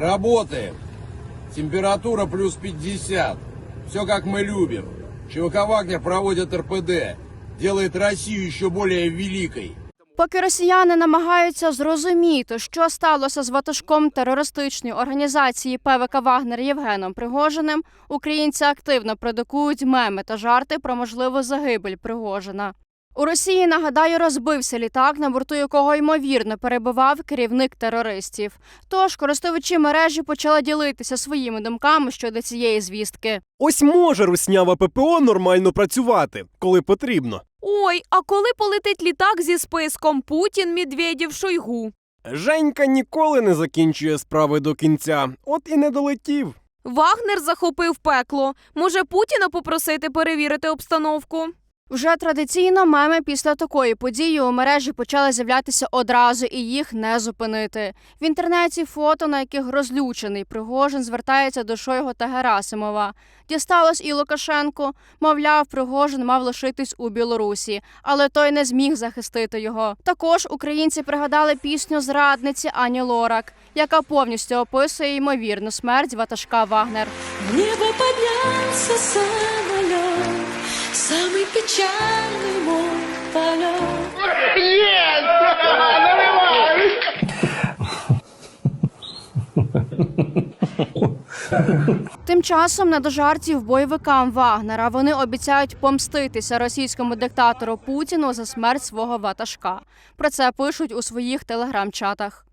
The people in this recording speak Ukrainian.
Работаем. Температура плюс 50. Все как мы любим. ЧВК «Вагнер» проводит РПД. Делает Россию еще более великой. Поки росіяни намагаються зрозуміти, що сталося з ватажком терористичної організації ПВК Вагнер Євгеном Пригожиним, українці активно продукують меми та жарти про можливу загибель Пригожина. У Росії нагадаю розбився літак, на борту якого ймовірно перебував керівник терористів. Тож користувачі мережі почали ділитися своїми думками щодо цієї звістки. Ось може руснява ППО нормально працювати, коли потрібно. Ой, а коли полетить літак зі списком Путін, Медведєв, Шойгу? Женька ніколи не закінчує справи до кінця, от і не долетів. Вагнер захопив пекло. Може Путіна попросити перевірити обстановку? Вже традиційно меми після такої події у мережі почали з'являтися одразу і їх не зупинити. В інтернеті фото, на яких розлючений Пригожин звертається до Шойго та Герасимова. Дісталось і Лукашенку. Мовляв, Пригожин мав лишитись у Білорусі, але той не зміг захистити його. Також українці пригадали пісню зрадниці Ані Лорак, яка повністю описує ймовірну смерть ватажка Вагнер. Небо поднялся самолет, самый печальный мой полет. Тим часом не дожартів бойовикам Вагнера вони обіцяють помститися російському диктатору Путіну за смерть свого ватажка. Про це пишуть у своїх телеграм-чатах.